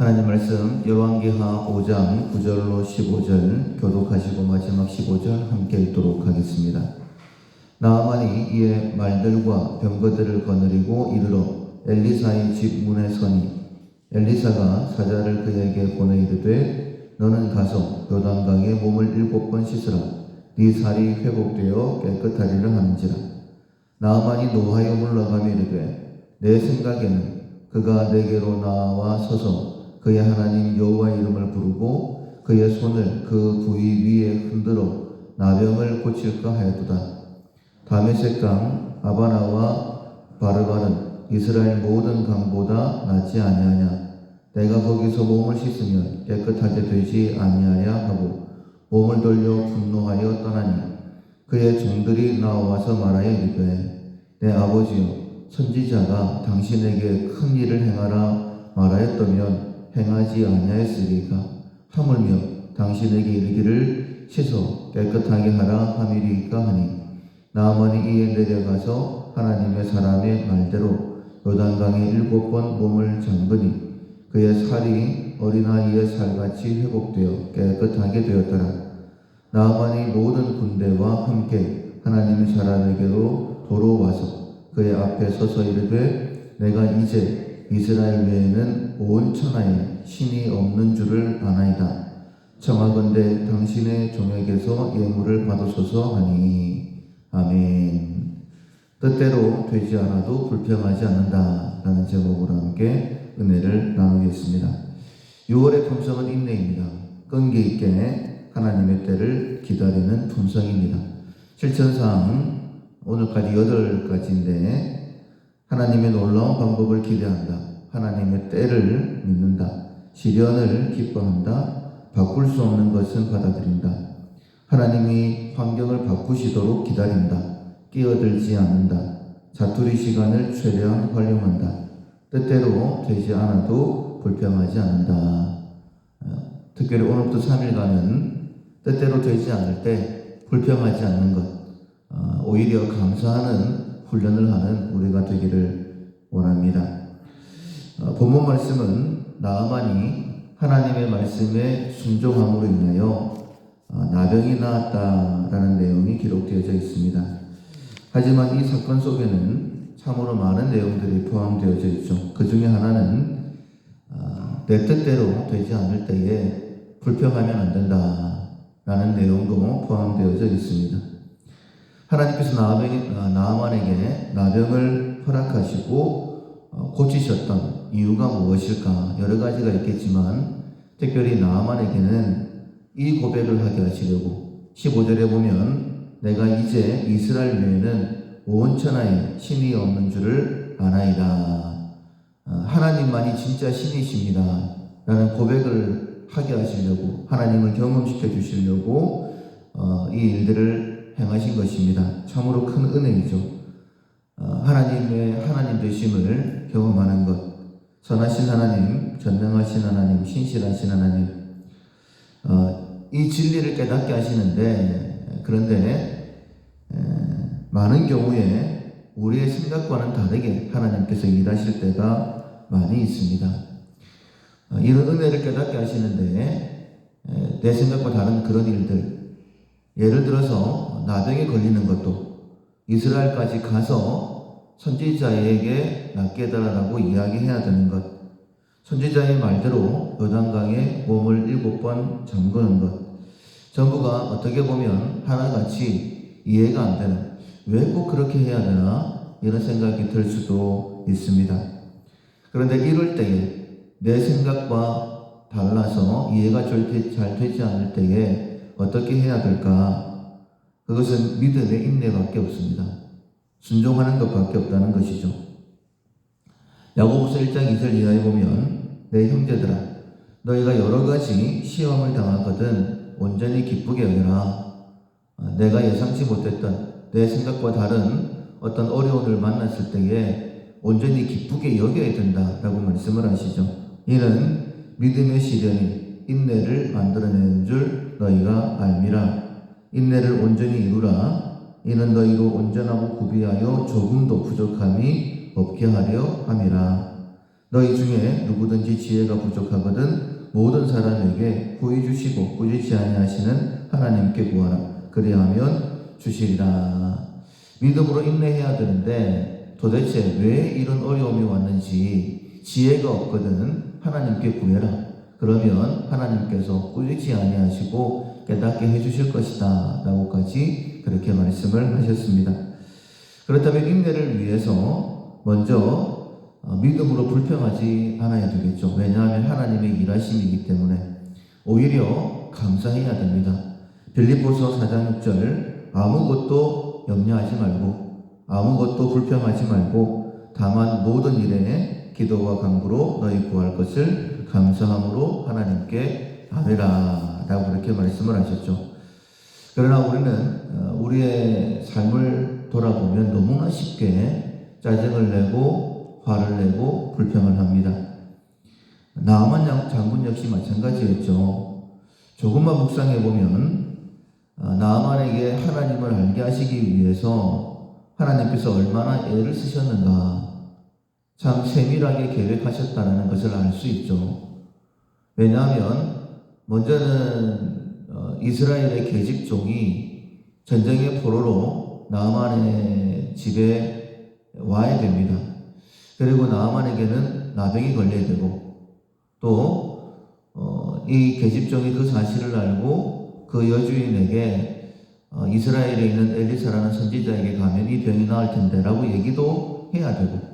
하나님 말씀 열왕기하 5장 9절로 15절 교독하시고 마지막 15절 함께 읽도록 하겠습니다. 나아만이 이에 말들과 병거들을 거느리고 이르러 엘리사의 집 문에 서니 엘리사가 사자를 그에게 보내 이르되 너는 가서 요단강에 몸을 일곱 번 씻으라 네 살이 회복되어 깨끗하리라 하는지라 나아만이 노하여 물러가며 이르되 내 생각에는 그가 내게로 나와 서서 그의 하나님 여호와 이름을 부르고 그의 손을 그 부위 위에 흔들어 나병을 고칠까 하였도다. 다메섹 강 아바나와 바르바는 이스라엘 모든 강보다 낫지 아니하냐. 내가 거기서 몸을 씻으면 깨끗하게 되지 아니하야 하고 몸을 돌려 분노하여 떠나니 그의 종들이 나와서 말하여 이르되 내 아버지여 선지자가 당신에게 큰 일을 행하라 말하였다면 행하지 아니하였으리까 하물며 당신에게 이르기를 씻어 깨끗하게 하라 함이리까 하니 나아만이 이에 내려가서 하나님의 사람의 말대로 요단강에 일곱 번 몸을 잠그니 그의 살이 어린아이의 살같이 회복되어 깨끗하게 되었더라. 나아만이 모든 군대와 함께 하나님의 사람에게로 도로 와서 그의 앞에 서서 이르되 내가 이제 이스라엘 외에는 온 천하에 신이 없는 줄을 아나이다. 청하건대 당신의 종에게서 예물을 받으소서 하니 아멘. 뜻대로 되지 않아도 불평하지 않는다. 라는 제목으로 함께 은혜를 나누겠습니다. 6월의 품성은 인내입니다. 끈기 있게 하나님의 때를 기다리는 품성입니다. 실천상 오늘까지 8가지인데 하나님의 놀라운 방법을 기대한다. 하나님의 때를 믿는다. 시련을 기뻐한다. 바꿀 수 없는 것은 받아들인다. 하나님이 환경을 바꾸시도록 기다린다. 끼어들지 않는다. 자투리 시간을 최대한 활용한다. 뜻대로 되지 않아도 불평하지 않는다. 어, 특별히 오늘부터 3일간은 뜻대로 되지 않을 때 불평하지 않는 것, 어, 오히려 감사하는 훈련을 하는 우리가 되기를 원합니다. 어, 본문 말씀은 나아만이 하나님의 말씀에 순종함으로 인하여 어, 나병이 나았다라는 내용이 기록되어져 있습니다. 하지만 이 사건 속에는 참으로 많은 내용들이 포함되어져 있죠. 그 중에 하나는 어, 내 뜻대로 되지 않을 때에 불평하면 안 된다라는 내용도 포함되어져 있습니다. 하나님께서 나아만에게, 나병을 허락하시고 어, 고치셨던 이유가 무엇일까? 여러 가지가 있겠지만 특별히 나아만에게는 이 고백을 하게 하시려고 15절에 보면 내가 이제 이스라엘 외에는 온 천하에 신이 없는 줄을 아나이다. 어, 하나님만이 진짜 신이십니다. 라는 고백을 하게 하시려고 하나님을 경험시켜 주시려고 어, 이 일들을 행하신 것입니다. 참으로 큰 은혜이죠. 어, 하나님의 하나님 되심을 경험하는 것, 선하신 하나님, 전능하신 하나님, 신실하신 하나님, 어, 이 진리를 깨닫게 하시는데 그런데 에, 많은 경우에 우리의 생각과는 다르게 하나님께서 일하실 때가 많이 있습니다. 어, 이런 은혜를 깨닫게 하시는데 에, 내 생각과 다른 그런 일들, 예를 들어서 나병에 걸리는 것도 이스라엘까지 가서 선지자에게 낫게 해달라고 이야기해야 되는 것, 선지자의 말대로 요단강에 몸을 일곱 번 잠그는 것, 전부가 어떻게 보면 하나같이 이해가 안 되는, 왜 꼭 그렇게 해야 되나? 이런 생각이 들 수도 있습니다. 그런데 이럴 때에 내 생각과 달라서 이해가 절대 잘 되지 않을 때에 어떻게 해야 될까? 그것은 믿음의 인내밖에 없습니다. 순종하는 것밖에 없다는 것이죠. 야고보서 1장 2절 이하에 보면 내 형제들아 너희가 여러 가지 시험을 당하거든 온전히 기쁘게 여겨라. 어, 내가 예상치 못했던 내 생각과 다른 어떤 어려움을 만났을 때에 온전히 기쁘게 여겨야 된다라고 말씀을 하시죠. 이는 믿음의 시련이 인내를 만들어내는 줄 너희가 알미라. 인내를 온전히 이루라. 이는 너희로 온전하고 구비하여 조금도 부족함이 없게 하려 함이라. 너희 중에 누구든지 지혜가 부족하거든 모든 사람에게 구해 주시고 꾸짖지 아니하시는 하나님께 구하라. 그리하면 주시리라. 믿음으로 인내해야 되는데 도대체 왜 이런 어려움이 왔는지 지혜가 없거든 하나님께 구해라. 그러면 하나님께서 꾸짖지 아니하시고 깨닫게 해주실 것이다. 라고까지 그렇게 말씀을 하셨습니다. 그렇다면 인내를 위해서 먼저 어, 믿음으로 불평하지 않아야 되겠죠. 왜냐하면 하나님의 일하심이기 때문에 오히려 감사해야 됩니다. 빌립보서 4장 6절 아무것도 염려하지 말고 아무것도 불평하지 말고 다만 모든 일에 기도와 간구로 너희 구할 것을 감사함으로 하나님께 아뢰라 라고 그렇게 말씀을 하셨죠. 그러나 우리는 어, 우리의 삶을 돌아보면 너무나 쉽게 짜증을 내고 화를 내고 불평을 합니다. 나만 장군 역시 마찬가지였죠. 조금만 묵상해 보면 어, 나만에게 하나님을 알게 하시기 위해서 하나님께서 얼마나 애를 쓰셨는가 참 세밀하게 계획하셨다는 것을 알 수 있죠. 왜냐하면 먼저는 어, 이스라엘의 계집종이 전쟁의 포로로 나만의 집에 와야 됩니다. 그리고 나만에게는 나병이 걸려야 되고 또 어, 이 계집종이 그 사실을 알고 그 여주인에게 어, 이스라엘에 있는 엘리사라는 선지자에게 가면 이 병이 나을 텐데라고 얘기도 해야 되고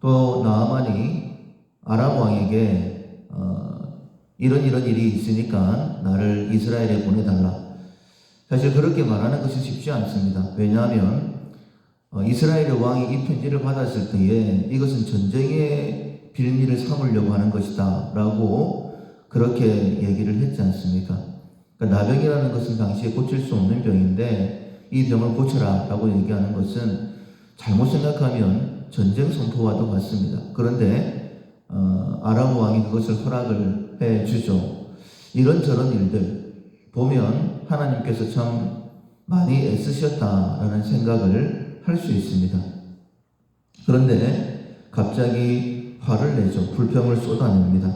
또 나만이 아람 왕에게 어, 이런 이런 일이 있으니까 나를 이스라엘에 보내달라. 사실 그렇게 말하는 것이 쉽지 않습니다. 왜냐하면 어, 이스라엘의 왕이 이 편지를 받았을 때에 이것은 전쟁의 빌미를 삼으려고 하는 것이다 라고 그렇게 얘기를 했지 않습니까? 그러니까 나병이라는 것은 당시에 고칠 수 없는 병인데 이 병을 고쳐라 라고 얘기하는 것은 잘못 생각하면 전쟁 선포와도 같습니다. 그런데 어, 아람 왕이 그것을 허락을 해 주죠. 이런저런 일들 보면 하나님께서 참 많이 애쓰셨다라는 생각을 할 수 있습니다. 그런데 갑자기 화를 내죠. 불평을 쏟아냅니다.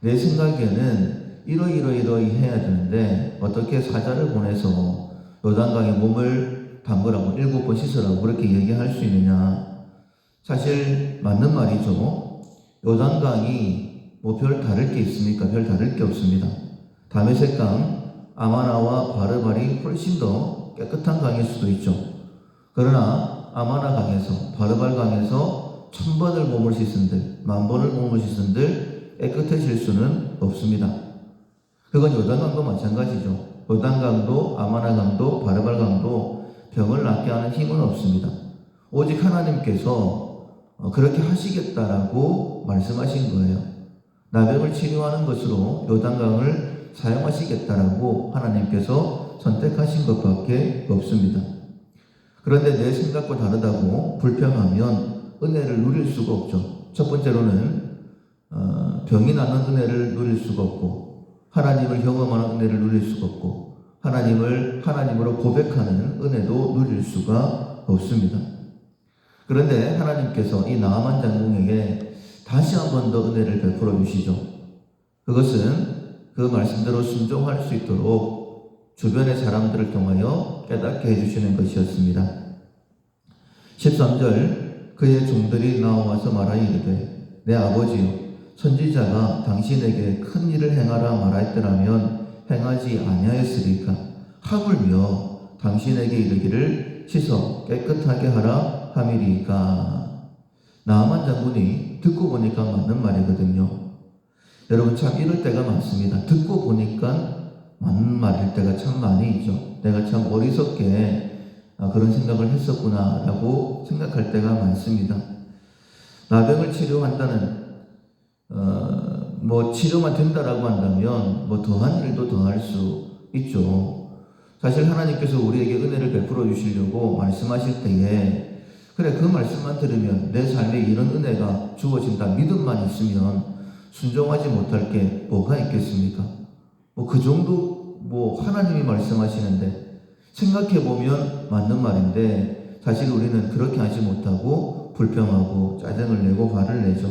내 생각에는 이러이러이러이 해야 되는데 어떻게 사자를 보내서 요단강에 몸을 담그라고 일곱 번 씻으라고 그렇게 얘기할 수 있느냐? 사실 맞는 말이죠. 요단강이 뭐 별 다를 게 있습니까? 별 다를 게 없습니다. 다메섹강 아마나와 바르발이 훨씬 더 깨끗한 강일 수도 있죠. 그러나 아마나 강에서 바르발 강에서 천 번을 몸을 씻은들 만 번을 몸을 씻은들 깨끗해질 수는 없습니다. 그건 요단강도 마찬가지죠. 요단강도 아마나강도 바르발강도 병을 낫게 하는 힘은 없습니다. 오직 하나님께서 어, 그렇게 하시겠다라고 말씀하신 거예요. 나병을 치료하는 것으로 요단강을 사용하시겠다라고 하나님께서 선택하신 것밖에 없습니다. 그런데 내 생각과 다르다고 불평하면 은혜를 누릴 수가 없죠. 첫 번째로는 어, 병이 나는 은혜를 누릴 수가 없고 하나님을 경험하는 은혜를 누릴 수가 없고 하나님을 하나님으로 고백하는 은혜도 누릴 수가 없습니다. 그런데 하나님께서 이 나아만 장군에게 다시 한 번 더 은혜를 베풀어 주시죠. 그것은 그 말씀대로 순종할 수 있도록 주변의 사람들을 통하여 깨닫게 해주시는 것이었습니다. 13절 그의 종들이 나와서 말하이르되 내 아버지요 선지자가 당신에게 큰 일을 행하라 말하였더라면 행하지 아니하였으리까 하물며 당신에게 이르기를 씻어 깨끗하게 하라 함이리까 나만 장군이 듣고 보니까 맞는 말이거든요. 여러분 참 이럴 때가 많습니다. 듣고 보니까 맞는 말일 때가 참 많이 있죠. 내가 참 어리석게 아, 그런 생각을 했었구나라고 생각할 때가 많습니다. 나병을 치료한다는 어, 뭐 치료만 된다라고 한다면 뭐 더한 일도 더할 수 있죠. 사실 하나님께서 우리에게 은혜를 베풀어 주시려고 말씀하실 때에 그래 그 말씀만 들으면 내 삶에 이런 은혜가 주어진다 믿음만 있으면 순종하지 못할 게 뭐가 있겠습니까? 뭐 그 정도 뭐 하나님이 말씀하시는데 생각해 보면 맞는 말인데 사실 우리는 그렇게 하지 못하고 불평하고 짜증을 내고 화를 내죠.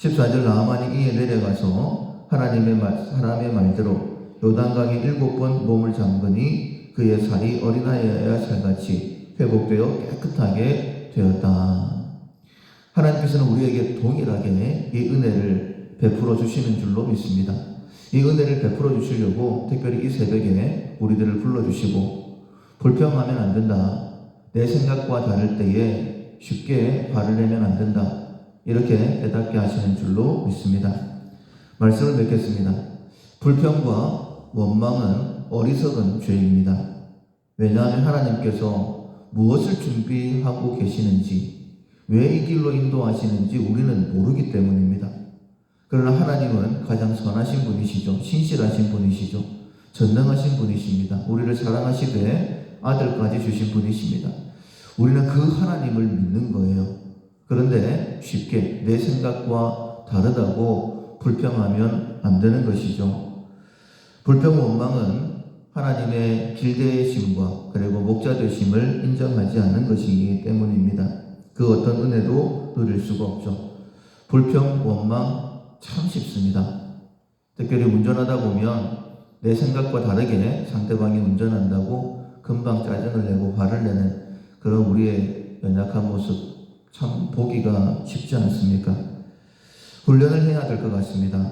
14절 나아만이 이에 내려가서 하나님의 말, 사람의 말대로 요단강에 일곱 번 몸을 잠그니 그의 살이 어린아이야 살같이 회복되어 깨끗하게 되었다. 하나님께서는 우리에게 동일하게 이 은혜를 베풀어 주시는 줄로 믿습니다. 이 은혜를 베풀어 주시려고 특별히 이 새벽에 우리들을 불러주시고 불평하면 안 된다. 내 생각과 다를 때에 쉽게 화를 내면 안 된다. 이렇게 깨닫게 하시는 줄로 믿습니다. 말씀을 맺겠습니다. 불평과 원망은 어리석은 죄입니다. 왜냐하면 하나님께서 무엇을 준비하고 계시는지, 왜 이 길로 인도하시는지 우리는 모르기 때문입니다. 그러나 하나님은 가장 선하신 분이시죠. 신실하신 분이시죠. 전능하신 분이십니다. 우리를 사랑하시되 아들까지 주신 분이십니다. 우리는 그 하나님을 믿는 거예요. 그런데 쉽게 내 생각과 다르다고 불평하면 안 되는 것이죠. 불평 원망은 하나님의 길대심과 그리고 목자 되심을 인정하지 않는 것이기 때문입니다. 그 어떤 은혜도 누릴 수가 없죠. 불평 원망 참 쉽습니다. 특별히 운전하다 보면 내 생각과 다르게 상대방이 운전한다고 금방 짜증을 내고 화를 내는 그런 우리의 연약한 모습 참 보기가 쉽지 않습니까? 훈련을 해야 될 것 같습니다.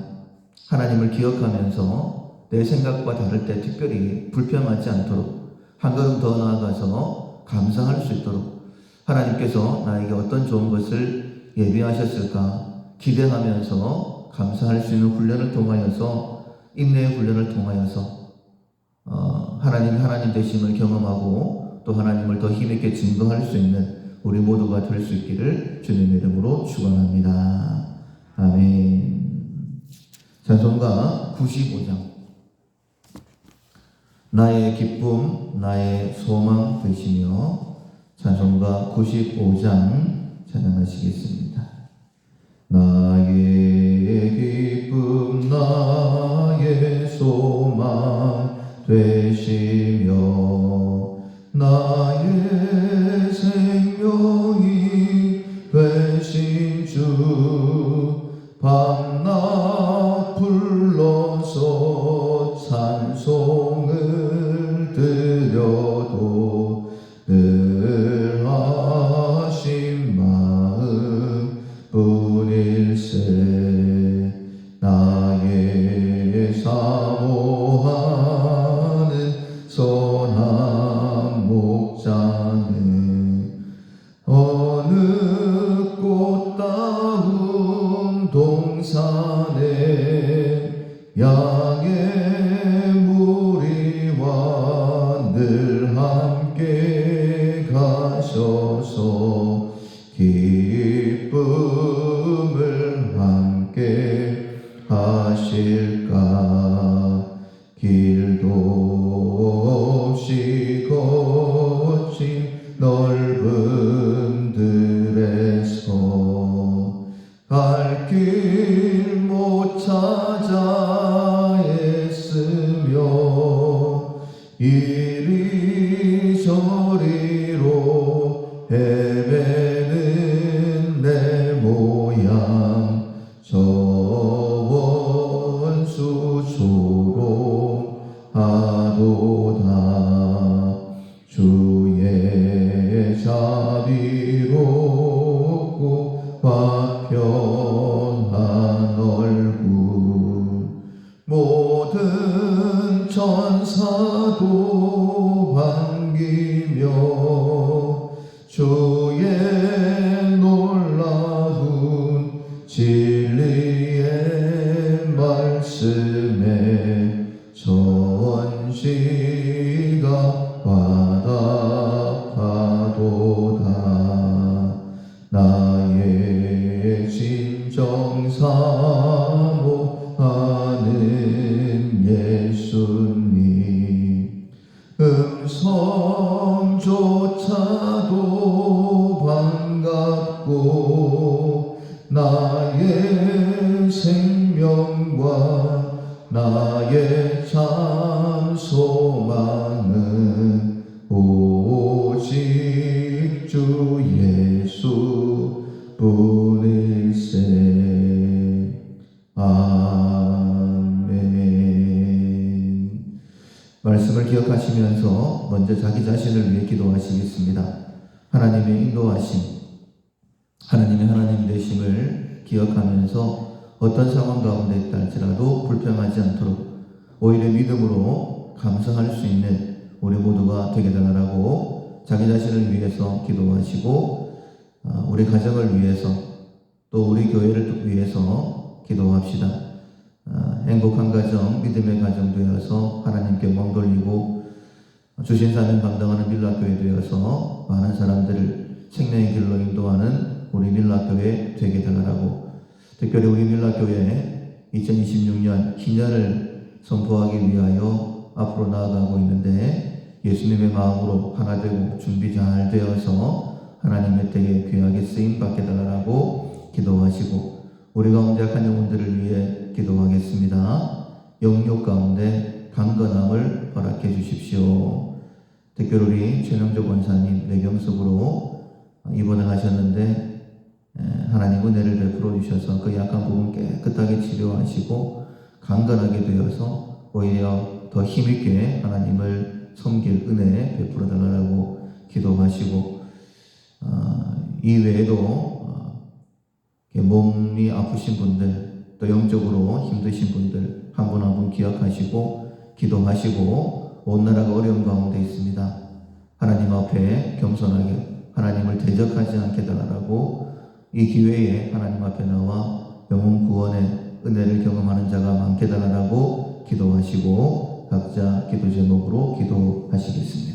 하나님을 기억하면서 내 생각과 다를 때 특별히 불평하지 않도록 한 걸음 더 나아가서 감사할 수 있도록 하나님께서 나에게 어떤 좋은 것을 예비하셨을까 기대하면서 감사할 수 있는 훈련을 통하여서 인내의 훈련을 통하여서 어, 하나님 하나님 되심을 경험하고 또 하나님을 더 힘있게 증거할 수 있는 우리 모두가 될 수 있기를 주님의 이름으로 축원합니다. 아멘. 찬송가 95장. 나의 기쁨, 나의 소망 되시며 찬송가 95장 찬양하시겠습니다. 나의 기쁨, 나의 소망 되 진 나의 참 소망은 오직 주 예수 뿐일세. 아멘. 말씀을 기억하시면서 먼저 자기 자신을 위해 기도하시겠습니다. 하나님의 인도하심 하나님의 하나님 되심을 기억하면서 어떤 상황 가운데 있다 할지라도 불평하지 않도록 오히려 믿음으로 감성할 수 있는 우리 모두가 되게 달라고 자기 자신을 위해서 기도하시고 아, 우리 가정을 위해서 또 우리 교회를 위해서 기도합시다. 아, 행복한 가정, 믿음의 가정 되어서 하나님께 멍 돌리고 주신 사명 감당하는 밀라교회 되어서 많은 사람들을 생명의 길로 인도하는 우리 밀라교회 되게 달라고 특별히 우리 밀라교회 2026년 희년을 선포하기 위하여 앞으로 나아가고 있는데 예수님의 마음으로 하나 되고 준비 잘 되어서 하나님의 때에 귀하게 쓰임 받게 달라고 기도하시고 우리 가운데 약한 영혼들을 위해 기도하겠습니다. 영육 가운데 강건함을 허락해 주십시오. 특별히 최명조 권사님 내경석으로 입원을 하셨는데 에, 하나님 은혜를 베풀어 주셔서 그 약한 부분 깨끗하게 치료하시고 강건하게 되어서 오히려 더 힘있게 하나님을 섬길 은혜 베풀어 달라고 기도하시고 아, 이 외에도 어, 몸이 아프신 분들 또 영적으로 힘드신 분들 한 분 한 분 기억하시고 기도하시고 온 나라가 어려운 가운데 있습니다. 하나님 앞에 겸손하게 하나님을 대적하지 않게 달라고 이 기회에 하나님 앞에 나와 영혼 구원의 은혜를 경험하는 자가 많게 달라고 기도하시고 각자 기도 제목으로 기도하시겠습니다.